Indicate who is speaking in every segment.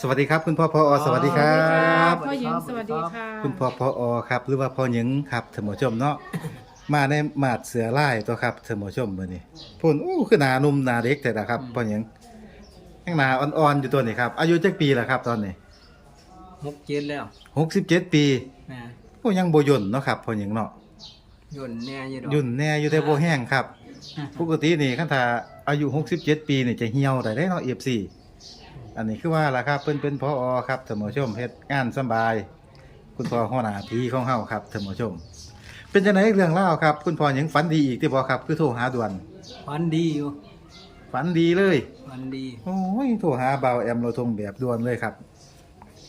Speaker 1: สวัสดีครับ คุณพ่อพออสวัสดีครับ
Speaker 2: พ่อหญิงสวัสดีค่ะ
Speaker 1: คุณพ่อพออครับ หรือว่าพ่อหญิงครับท่านผู้ชมเนาะมาในมาดเสือลายตัวครับท่านผู้ชมมื้อนี้พุ่นอู้คือหน้าหนุ่มหน้าเด็กแต่ละครับพ่อหญิงยังหน้าอ่อนๆอยู่ตัวนี้ครับอายุจักปีแล้วครับ ตอนนี้
Speaker 3: หกเจ็ดแล้ว
Speaker 1: 67ปี
Speaker 3: นะ
Speaker 1: โอ้ยังบ่ย่นเนาะครับพ่อหญิงเนาะ
Speaker 3: ยุ่นแน่อยู่ดอก
Speaker 1: ยุ่นแน่อยู่แต่บ่แห้งครับปกตินี่คันถ้าอายุ67ปีนี่จะเหี่ยวได้เด้เนาะ FC อั นนี้คือว่าล่ะครับเพิ่นเป็นพออครับท่านผู้ชมเฮ็ดงานสำบาย คุณพ่อหัวหน้าพี่ของเฮาครับท่านผู้ชม เป็นจังไดเรื่องเล่าวครับ คุณพ่อยังฝันดีอีกที่บ่ครับ คือโทรหาด่วน
Speaker 3: ฝันดีอยู่
Speaker 1: ฝันดีเลย
Speaker 3: ฝันดี
Speaker 1: โอ้ยโทรหาเบาแอมโลทงแบบด่วนเลยครับ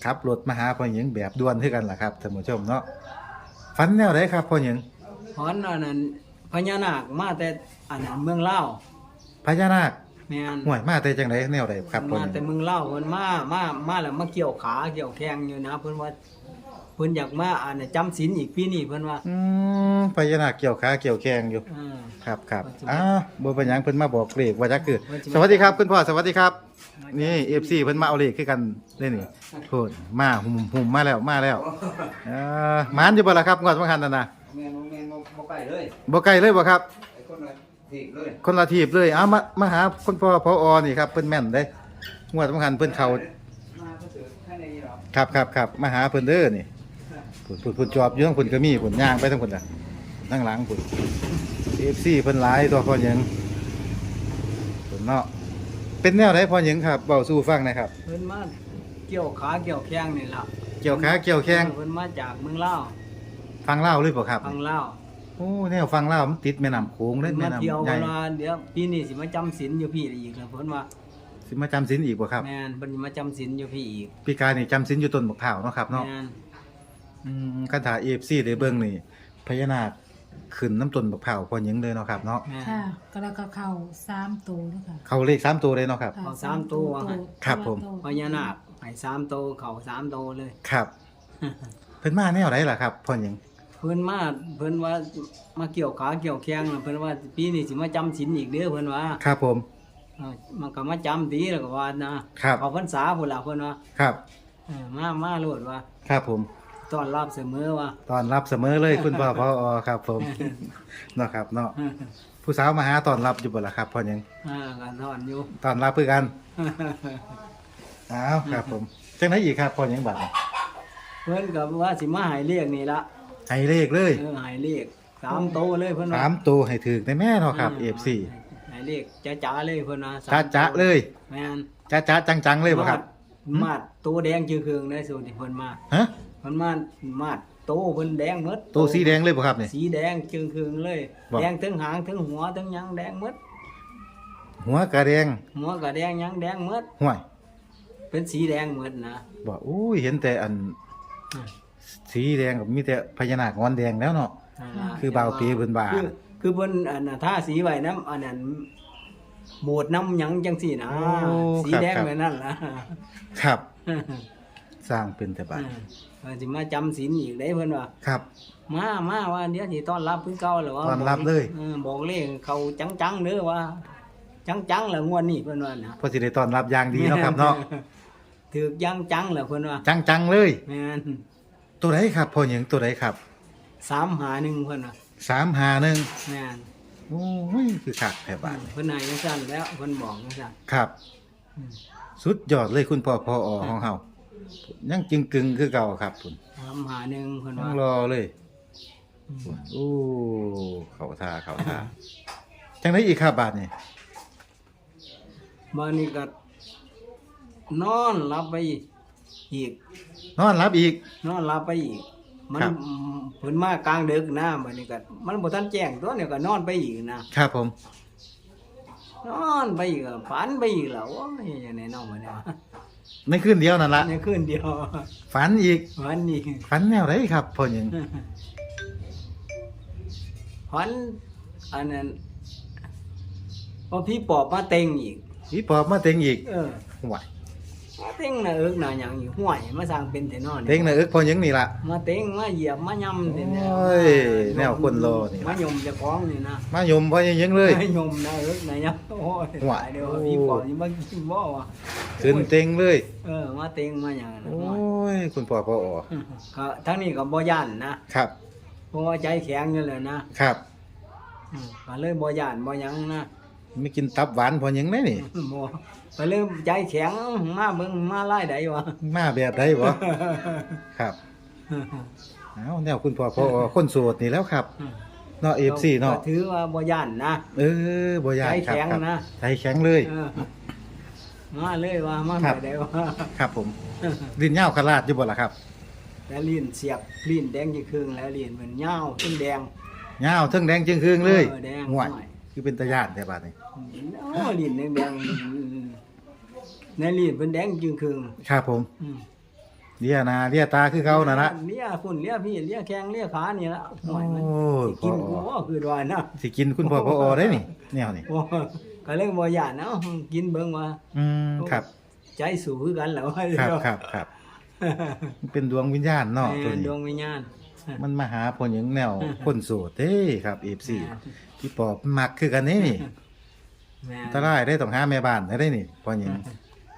Speaker 1: ขับรถมาหาพ่อหญิงแบบด่วนคือกันล่ะครับท่านผู้ชมเนาะฝันแนวไหนครับพ่อหญิง
Speaker 3: ฝันอันนั้นพญานาคมาแต่อันนั้นเมืองเล่าว
Speaker 1: พญานาค
Speaker 3: แม่น
Speaker 1: ห่วยมาแต่จังไดแนวใดครับพ่อ
Speaker 3: มา
Speaker 1: หญิง
Speaker 3: แต่เมืองเล่าวเพิ่นมามามาแล้วมาเกี่ยวขาเกี่ยวแข้งอยู่นะ เพิ่นว่าเพิ่นอยากมาอันนั้นจำศีลอีกปีนี้เพิ่นว่า
Speaker 1: อืมพญานาคเกี่ยวขาเกี่ยวแข้งอยู่
Speaker 3: เออ
Speaker 1: ครับครับ
Speaker 3: ปัจจุบัน
Speaker 1: อ้าวบ่เป็นหยังเพิ่นมาบอกเลขว่าจักคือ
Speaker 3: ปัจจุบัน
Speaker 1: สวัสดีครับคุณพ่อสวัสดีครับ นี่ FC เพิ่นมาเอาเลขคือกันเด้นี่โพูดมาหุ่มหุ่มมาแล้วมาแล้วเอ่อหมานอยู่บ่ล่ะครับงวดสำคัญนั่นน่ะ
Speaker 4: แม่นบ่แม่นบ่บ่ใกล้เลย
Speaker 1: บ่ไกลเลยบ่ครับ
Speaker 4: ไอ้คนละทีเลย
Speaker 1: คนละทีบเลยเอามามาหาคุณพ่อพออนี่ครับเพิ่นแม่นเด้งวดสำคัญเพิ่นเข้า
Speaker 3: มาเพิ่นถือให้ในนี้หรอ
Speaker 1: ครับครับครับมาหาเพิ่นเด้อนี่พุ่นพุ่นพุ่นจอบอยู่ทั้งพุ่นก็มีพุ่นย่างไปทั้งพุ่นน่ะทั้งหลังพุ่น FC เพิ่นหลายตัวพ่อหยังพุ่นเนาะเป็นแนวไหนพ่อหยังครับเว้าสู่ฟังหนะครับ
Speaker 3: เพิ่นมาเกี่ยวขาเกี่ยวแข้งนี่ล่ะ
Speaker 1: เกี่ยวขาเกี่ยวแข้ง
Speaker 3: เพิ่นมาจากเมืองลาว
Speaker 1: ฟังเล่าวเลยบ่ครับ
Speaker 3: ฟังลาว
Speaker 1: โอ้แนวฟังเล่าวมันติดแม่น้ำโขงเลย
Speaker 3: เพิ่น
Speaker 1: แม่
Speaker 3: มา
Speaker 1: น้ำ
Speaker 3: เที่ยว
Speaker 1: ใหญ่
Speaker 3: เวลาเดี๋ยวปีนี้สิมาจำศีลอยู่พี่อีกแล้วเพิ่นว่า
Speaker 1: สิมาจำศีลอีกบ่ครับ
Speaker 3: แม่นเพิ่นสิมาจำศีลอยู่พี่อีก
Speaker 1: ปีกายนี่จำศีลอยู่ต้นมะพร้าวเนาะครับเนาะ
Speaker 3: แม่น
Speaker 1: อืมคันถา AFC ได้เบิ่งนี่พญานาคขึ้นน้ำต้นมะพร้าวพอหยังเลยเนาะครับเนาะ
Speaker 3: แม่น
Speaker 2: ค่ะก็แล้วก็เข้าสามตัวแล้วค่ะ
Speaker 1: เขาเลข3ตัวเลยเนาะครับ
Speaker 2: ค่ะ
Speaker 3: เอาสามตัว
Speaker 1: ครับผม
Speaker 2: ตัว
Speaker 3: พญานาคให้สามโตวเขาสามโตวเลย
Speaker 1: ครับ เพิ่นมาแนวไหนล่ะครับพ่อหยัง
Speaker 3: เพิ่นมาเพิ่นว่ามาเกี่ยวขาเกี่ยวแข้งน่ะเพิ่นว่าปีนี้สิมาจำศีลอีกเด้อเพิ่นว่า
Speaker 1: ครับผม
Speaker 3: เออมันก็มาจำดีแล้วก็ว่านะครับเอาพรรษาพุ่นล่ะเพิ่นว่า
Speaker 1: ครับ
Speaker 3: เออมามาโลดว่า
Speaker 1: ครับผม
Speaker 3: ต้อนรับเสมอว่า
Speaker 1: ตอนรับเสมอเลยคุณพ่อ พออครับผม เนาะครับเนาะผู้สาวมาหาตอนรับอยู่บ่ล่ะครับพ่อหยัง
Speaker 3: อ่าก็นอนอยู่
Speaker 1: ตอนรับเพื่อกันอ้าวครับผมจังไดอีกครับพ่อหยังบัดนี้
Speaker 3: เพิ่นก็ว่าสิมาให้เรียกนี่ละ
Speaker 1: ให้เลขเลย
Speaker 3: เออให้เรียกสามโตวเลยเพิ่นว่า
Speaker 1: สามตัวให้ถือได้แม่เนาะครับ FC
Speaker 3: ให้เรียกจ๋าๆเลยเพิ่นว่าสาม
Speaker 1: จ้าจ้าเลย
Speaker 3: แม่น
Speaker 1: จ้าจ้าจังจังเลยบ่ครับ
Speaker 3: มาดตัวแดงจือเคืองได้สูตรที่เพิ่นมา
Speaker 1: ฮะ
Speaker 3: เพิ่นมามาดโตเพิ่นแดงหมด
Speaker 1: ตัวสีแดงเลยบ่ครับนี่
Speaker 3: สีแดงจือเคืองเลย
Speaker 1: บอก
Speaker 3: แดงทั้งหางทั้งหัวทั้งหยังแดงหมด
Speaker 1: หัวกระแดง
Speaker 3: หัวก็แดงหยังแดงหมด
Speaker 1: ห่วย
Speaker 3: เป็นสีแดงหมดนะ
Speaker 1: บอกอุ้ยเห็นแต่อัน
Speaker 3: อ่า
Speaker 1: สีแดงกับมีแต่พญานาคงอนแดงแล้วเนาะ
Speaker 3: นั่นล่ะ
Speaker 1: คือบ่าวปีเพิ่นว่า
Speaker 3: คือคือเพิ่นอันน่ะทาสีไว้น้ำอันนั้นโบดน้ำหยังจังซี่นะ
Speaker 1: โอ้
Speaker 3: สี
Speaker 1: ครับ
Speaker 3: แดง
Speaker 1: ครับ
Speaker 3: แบบนั้นล่ะ
Speaker 1: ครับ สร้างเป็นแต่บาด
Speaker 3: เออสิมาจำศีลอีกได้เพิ่นว่า
Speaker 1: ครับ
Speaker 3: มามาว่าเดี๋ยวสิต้อนรับเพิ่นเก่าหรือว่า
Speaker 1: ต้อนรับเลย
Speaker 3: ออบอกเลขเขาจังๆเด้อว่า จังๆแล้วงวดนี้เพิ่นว่านะ
Speaker 1: เพอสิได้ต้อนรับอย่างดีเนาะครับเนาะ
Speaker 3: ถือกยังจังแล้วเพิ่นว่า
Speaker 1: จังจังๆเลย
Speaker 3: แม่น
Speaker 1: ตัวไหนครับพ่อหยังตัวไหนครับ
Speaker 3: สามหาหนึ่งเพิ่นว่า
Speaker 1: 351
Speaker 3: แม่น
Speaker 1: โอ้ยคือคักแท้บาด
Speaker 3: เพิ่นให้จังซั่นแล้วเพิ่นบอกจังซั่น
Speaker 1: ครับ
Speaker 3: อืม
Speaker 1: สุดยอดเลยคุณพ่อพ่ออของเฮายังจึงกึงคือเก่าครับคุณ
Speaker 3: สามหาหนึ่งเพิ่น
Speaker 1: ยั
Speaker 3: ว่าง
Speaker 1: รอเลย
Speaker 3: อืม
Speaker 1: โอ้เขาท่าเขาท่าจังไดอีกครับบาดนี่
Speaker 3: บ้านนี้ก็นอนหลับไปอีก
Speaker 1: นอนรับอีก
Speaker 3: นอนหลับไปอีก มัน
Speaker 1: ครับ
Speaker 3: เพิ่นมากลางดึกนะบัดนี้ก็มันบ่ทันแจ้งตัวเนี่ยก็นอนไปอีกนะครับ
Speaker 1: ผม
Speaker 3: นอนไปอีกอะฝันไปอีกแล้วโอ้ยอย่างไหนน้องบัดนี้วะ
Speaker 1: ในคืนเดียวนั่นละ
Speaker 3: ในคืนเดียว
Speaker 1: ฝันอีก
Speaker 3: ฝันนี่
Speaker 1: ฝันแนวไรครับพ่อหยัง
Speaker 3: ฝันอันนั้นพอพี่ปอบมาเต็งอีก
Speaker 1: ผีปอบมาเต็งอีก
Speaker 3: เออ
Speaker 1: ไหว
Speaker 3: เต็งน่ะเอิกน่ะหยังอยู่ห้วยมาสร้างเป็นแต่นอน
Speaker 1: เต็งในะอึกพอหยังนี่ล่ะ
Speaker 3: มาเต็งมาเหยียบมายำนี่แนว
Speaker 1: โอ้ยแนวคนรอนี่
Speaker 3: มายมเจะคล้าของนี่นะ
Speaker 1: มายมพอหยังเลย
Speaker 3: มายมนะเอิกน่ะยังโอ้ย
Speaker 1: หวะ
Speaker 3: ตายเดี๋ยวพี่ก่อนนี่มากินบ่วะ
Speaker 1: ขึ้นเต็งเลย
Speaker 3: เออมาเต็งมาหยังนะ
Speaker 1: โอ้ย คุณพ่อพออ
Speaker 3: ก็ทั้งนี้ก็บ่ย่านนะครับ เพราะว่าใจแข็งอยู่แล้วนะครับ อืมก็เลยบ่ย่านบ่หยังนะ
Speaker 1: ไม่กินตับหวานพอหยังได้นี่
Speaker 3: บ่ก็เลยใจแข็งมาเบิ่งมาไล่ได้วะ
Speaker 1: มาแบบใดบ่ ครับเอาแนวคุณพ่อพออคนโสดนี่แล้วครับเนาะ FC เนาะ
Speaker 3: ก็ถือว่าบ่ย่านนะ
Speaker 1: เออบ่ยาก
Speaker 3: ใจ
Speaker 1: ครับ
Speaker 3: แข็ง
Speaker 1: ครับ
Speaker 3: นะ
Speaker 1: ใจแข็งเลย
Speaker 3: เออมาเลยว่ามา
Speaker 1: ครับ
Speaker 3: ได้ว่า
Speaker 1: ครับผมลิ้นยาวขลาดอยู่บ่ล่ะครับ
Speaker 3: แล้วลิ้นเสียบลิ้นแดงยี่ครึ่งแล้วลิ้นมันยาวเป็นแดง
Speaker 1: ยาวเทั้งแดงจึงครึ่งเลย
Speaker 3: เออแดง
Speaker 1: ห่วย
Speaker 3: ห่วย
Speaker 1: คือเป็นตาย่านแต่บาดนี้
Speaker 3: โอ้ลิ้นแดงแดงในลิ้นเป็นแดงจึงครึ่ง
Speaker 1: ครับผม
Speaker 3: อืม
Speaker 1: เลียหนาเลียตาคือเขานั่นละ
Speaker 3: เลี้ยฝุ่นเลี้ยพี่เลี้ยแข้งเลี้ยขานี่ละห่วยมัน
Speaker 1: โอ้ย
Speaker 3: สิกิน
Speaker 1: พอ
Speaker 3: กูว่าคือดอยนะ
Speaker 1: สิกินคุณพ่อพออได้นี่แนวนี่
Speaker 3: บ่ก็เลยบ่ย่านเนาะกินเบิ่งว่า
Speaker 1: อืมครับ
Speaker 3: ใจสูคือกันแล้ว
Speaker 1: ครับครับครับมันเป็นดวงวิญญาณเนาะตัว
Speaker 3: แม่ด
Speaker 1: นี้
Speaker 3: วงวิญญาณ
Speaker 1: มันมาหาพอหยังแนวคนโสดเด้ครับ FC พี่ปอบมักคือกันนี่นี่
Speaker 3: แม่
Speaker 1: อันตรายได้ต้องหาแม่บ้านได้นี่พอหยัง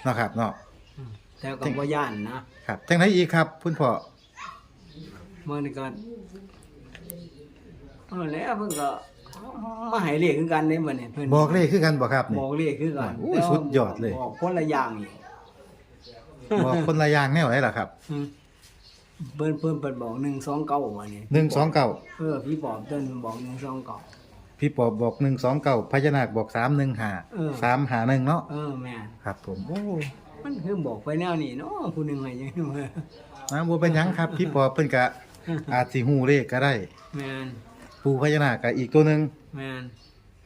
Speaker 1: เนาะครับเนาะ
Speaker 3: แต่ก็บ่ย่านนะ
Speaker 1: ครับจังไดอีกครับคุณพ่อ
Speaker 3: เมื่อนี้ก็เออแล้วเพิ่นก็มาให้เลขคือกันเด้บัดนี้เพิ่น
Speaker 1: บอกเลขคือกันบ่ครับนี่
Speaker 3: บอกเลขคือกัน
Speaker 1: โอ้ยสุดยอดเลย
Speaker 3: บอกคนละอย่างอีก
Speaker 1: บอกคนละอย่างแนวไหนล่ะครับ
Speaker 3: อืม เพิ่นเพิ่นเปิดบอก129ว่านี่
Speaker 1: 129
Speaker 3: เออพี่บอกเพิ่นบอก129
Speaker 1: พี่ปอบบอก129พญานาคบอก
Speaker 3: เออ
Speaker 1: 315 351เนาะ
Speaker 3: เออแม่น
Speaker 1: ครับ ผมโอ้
Speaker 3: มันคือบอกไปแนวนี้เนาะผู้หนึงให้ยังว่า
Speaker 1: น้ำบัวเป็นหยังครับ พี่ปอบเพิ่นกะ อาจสิฮู้เลขก็ได้
Speaker 3: แม่น
Speaker 1: ปู่พญานาคก็อีกตัวหนึง
Speaker 3: แม่น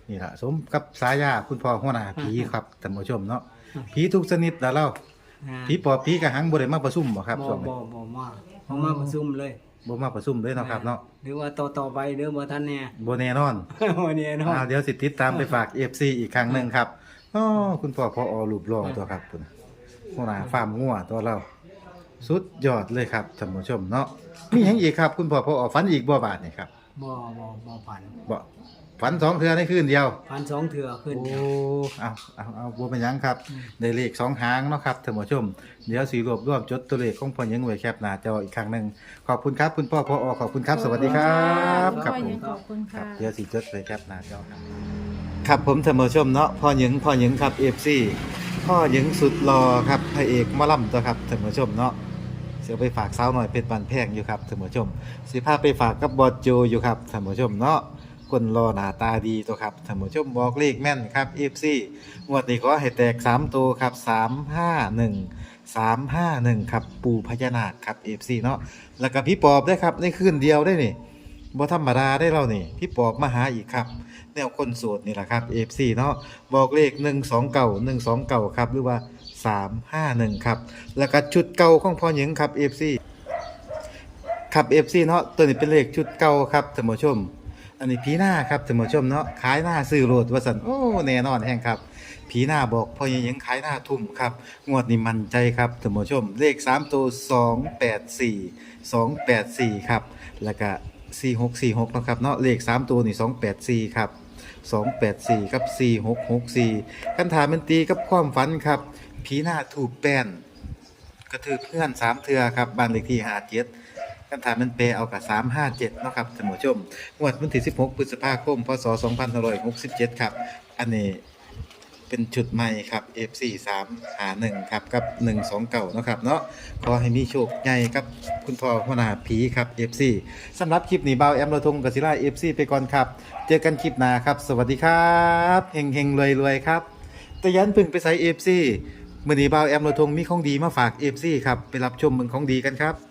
Speaker 1: นี่ล่ะสมกับสายาคุณพ่อหัวหน้าผีครับท่านผู้ชมเนาะผีทุกชนิดแล้วเรา
Speaker 3: แม่น
Speaker 1: ผีปอบผีกระหังบ่ได้มาประชุมบ่ครับ
Speaker 3: บ่
Speaker 1: ช่วงนี้
Speaker 3: บ่บ่มาบ่มาประชุมเลย
Speaker 1: บ่มาประชุมเลยเนาะครับเนาะ
Speaker 3: หรือว่าต่อต่อไปเด้อบ่ทันแน่
Speaker 1: บ่แน่นอน
Speaker 3: วันนี้เนาะ
Speaker 1: อ้าวเดี๋ยวสิติดตามไปฝาก FC อีกครั้งหนึงครับอ๋อคุณพ่อพออรูปรองตัวครับคุณหัวหน้าฟาร์มงัวตัวเรา สุดยอดเลยครับท่านผู้ชมเนาะมีหยังอีกครับ คุณพ่อพออฝันอีกบ่บาดนี่ครับ
Speaker 3: บ่บ่บ่พัน
Speaker 1: บ่ ฝันสองเทื่อในคืนเดียว
Speaker 3: พันสองเถื่อขึ้น
Speaker 1: โอ้เอาเอาเอาบัวเป็นหยังครับได้เลขสองหางเนาะครับท่านผู้ชม เดี๋ยวสีรวบรวมจดตัวเลขของพ่อหยังไว้แคปหน้าจออีกครั้งหนึ่งขอบคุณครับคุณพ่อพ่ออขอบคุณครับ สวัสดีครับค
Speaker 2: พ่
Speaker 1: รับ
Speaker 2: อ
Speaker 1: ผ
Speaker 2: ยั
Speaker 1: ม
Speaker 2: งขอบคุณ
Speaker 1: ครั
Speaker 2: ค่ะ
Speaker 1: บเดี๋ยวสีจดไว้แคปหน้าจอครับครับผมท่านผู้ชมเนาะพ่อหยังพ่อหยังครับ FC พ่อหยังสุดรอครับพระเอกหมอลำตัวครับท่านผู้ชมเนาะเสียไปฝากสาวหน่อยเป็นบันแพงอยู่ครับท่านผู้ชมสิพาไปฝากกับบอดโจอยู่ครับท่านผู้ชมเนาะ คนรอหน้าตาดีตัวครับท่านผู้ชมบอกเลขแม่นครับ FC งวดนี้ขอให้แตก 3 ตัวครับ 351 351 ครับปูพญานาคครับ FC เนาะแล้วก็พี่ปอบได้ครับในคืนเดียวได้นี่บ่ธรรมดาได้เรานี่พี่ปอบมาหาอีกครับ แนวคนโสดนี่แหละครับ FC เนาะบอกเลข129 129ครับ หรือว่า351ครับ แล้วก็ชุดเก่าของพ่อหญิงครับ FC ครับ FC เนาะตัวนี้เป็นเลขชุดเก่าครับท่านผู้ชม อันนี้ผีหน้าครับท่านผู้ชมเนาะขายหน้าซื้อโลดว่าสันโอ้แน่นอนแห่งครับผีหน้าบอกพ่อยังยังขายหน้าทุ่มครับงวดนี้มั่นใจครับท่านผู้ชม เลข3ตัว284 284ครับแล้วก็4646นะครับเนาะเลข 3 ตัวนี่284ครับ284กับ4664คันถามเป็นตีกับความฝันครับผีหน้าถูกแป้นกระทืบเพื่อนสามเทือครับบ้านเลขที่ห้าเจ็ด คำถามมันเปลเอากับสามห้าเจ็ดนาะครับท่านผู้ชมงวดวันที่สิบหกพฤษภาคมพศสองพันหกสิบเจ็ดครับ อันนี้เป็นชุดใหม่ครับ F4 3หา1ครับกับ 1 2 เก่านะครับเนาะขอให้มีโชคใหญ่ครับคุณพ่อหัวหน้าผีครับ F4 สำหรับคลิปนี้เบาแอมโรทงกับศิลา F4 ไปก่อนครับ เจอกันคลิปหน้าครับ สวัสดีครับเฮงเฮงรวยรวยๆครับแต่ยันพึ่งไปใส่ F4 มื่อนี้บ่าวแอมโรทงมีของดีมาฝาก F4 ครับไปรับชมมืองของดีกันครับ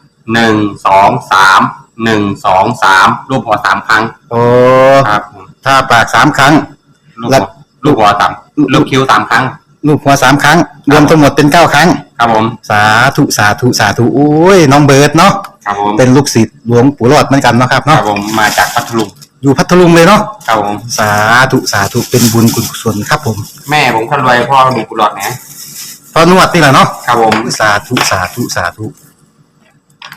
Speaker 5: หนึ่งสองสามหนึ่งสองสามรูปหัวสามครั้ง
Speaker 1: โอ้
Speaker 5: ครับผม
Speaker 1: ถ้าปากสามครั้ง
Speaker 5: ลูก
Speaker 1: แล้
Speaker 5: หั
Speaker 1: ว
Speaker 5: วลูกหัวสามลูกคิ้วสามครั้ง
Speaker 1: ลูกหัวสามครั้ง รวมทั้งหมดเป็นเก้าครั้ง
Speaker 5: ครับผม
Speaker 1: สาธุสาธุสาธุโอ้ยน้องเบิร์ดเนาะ
Speaker 5: ครับผม
Speaker 1: เป็นลูกศิษย์หลวงปู่รอดเหมือนกันเนาะครับ
Speaker 5: ครั
Speaker 1: เนาะ
Speaker 5: บผมมาจากพัทลุง
Speaker 1: อยู่พัทลุงเลยเนาะ
Speaker 5: ครับผม
Speaker 1: สาธุสาธุเป็นบุญกุศลครับผม
Speaker 5: แม่ผมคนรวยพ่อมีกุหลาบนะ
Speaker 1: พอนวดนี่แหละเนาะ
Speaker 5: ครับผม
Speaker 1: สาธุสาธุสาธุ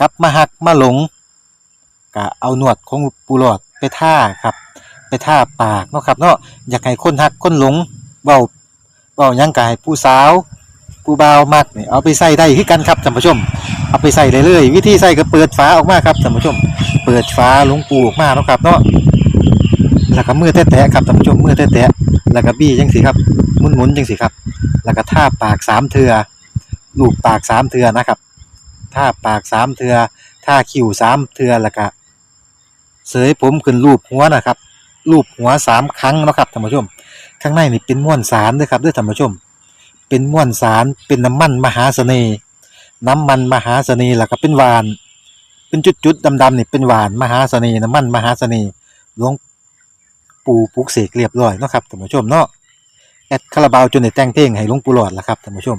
Speaker 1: กลับมาหักมาหลงก็เอาหนวดของปูหลอดไปท่าครับ ไปท่าปากเนาะครับเนาะอยากให้คนหักคนหลงเบาเบายังกายผู้สาวผู้บ่าวมักเนี่ยเอาไปใส่ได้คือกันครับท่านผู้ชม เอาไปใส่เลยเลยวิธีใส่ก็เปิดฝาออกมาครับท่านผู้ชม เปิดฝาหลวงปูออกมาเนาะครับเนาะแล้วก็มือแตะๆครับท่านผู้ชมมือแตะๆแล้วก็บี้จังสิครับหมุนๆจังสิครับ แล้วก็ท่าปากสามเทือลูบปากสามเทือนะครับ ท่าปากสามเทือท่าคิ้วสามเทือแล้วก็เสยผมขึ้นรูปหัวนะครับ รูปหัวสามครั้งนะครับท่านผู้ชม ข้างในนี่เป็นม้วนสารด้วยครับด้วยท่านผู้ชม เป็นม้วนสารเป็นน้ำมันมหาเสน่ห์น้ำมันมหาเสน่ห์แล้วก็เป็นหวาน เป็นจุดๆดำๆนี่เป็นหวานมหาเสน่ห์น้ำมันมหาเสน่ห์หลวงปู่ปลุกเสกเรียบร้อยนะครับท่านผู้ชมเนาะแอดคาราบาวจนได้แต่งเพลงให้หลวงปู่หลอดละครับท่านผู้ชม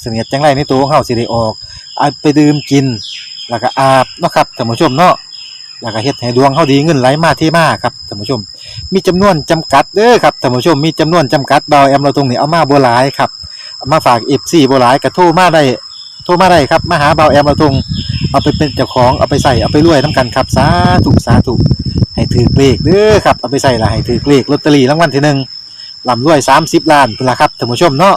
Speaker 1: เสนียดจังไรในตัวของเฮาสิได้ออกเอาไปดื่มกิน แล้วก็อาบเนาะครับท่านผู้ชมเนาะแล้วก็เฮ็ดให้ดวงเฮาดีเงินไหลมาเทมาครับท่านผู้ชม มีจำนวนจำกัดเด้อครับท่านผู้ชมมีจำนวนจำกัดเบาแอมเราตรงนี้เอามาบ่หลายครับเอามาฝาก FC บ่หลายก็โทรมาได้โทรมาได้ครับมาหาเบาแอมเราตรงเอาไปเป็นเจ้าของเอาไปใส่เอาไปรวยนํกันครับสาธุสาธุให้ถือเลขเด้อครับเอาไปใส่ละให้ถือเลขลอตเตอรี่รางวัลที่หนึ่งลำรวย30ล้านพุ่นละครับท่านผู้ชมเนาะ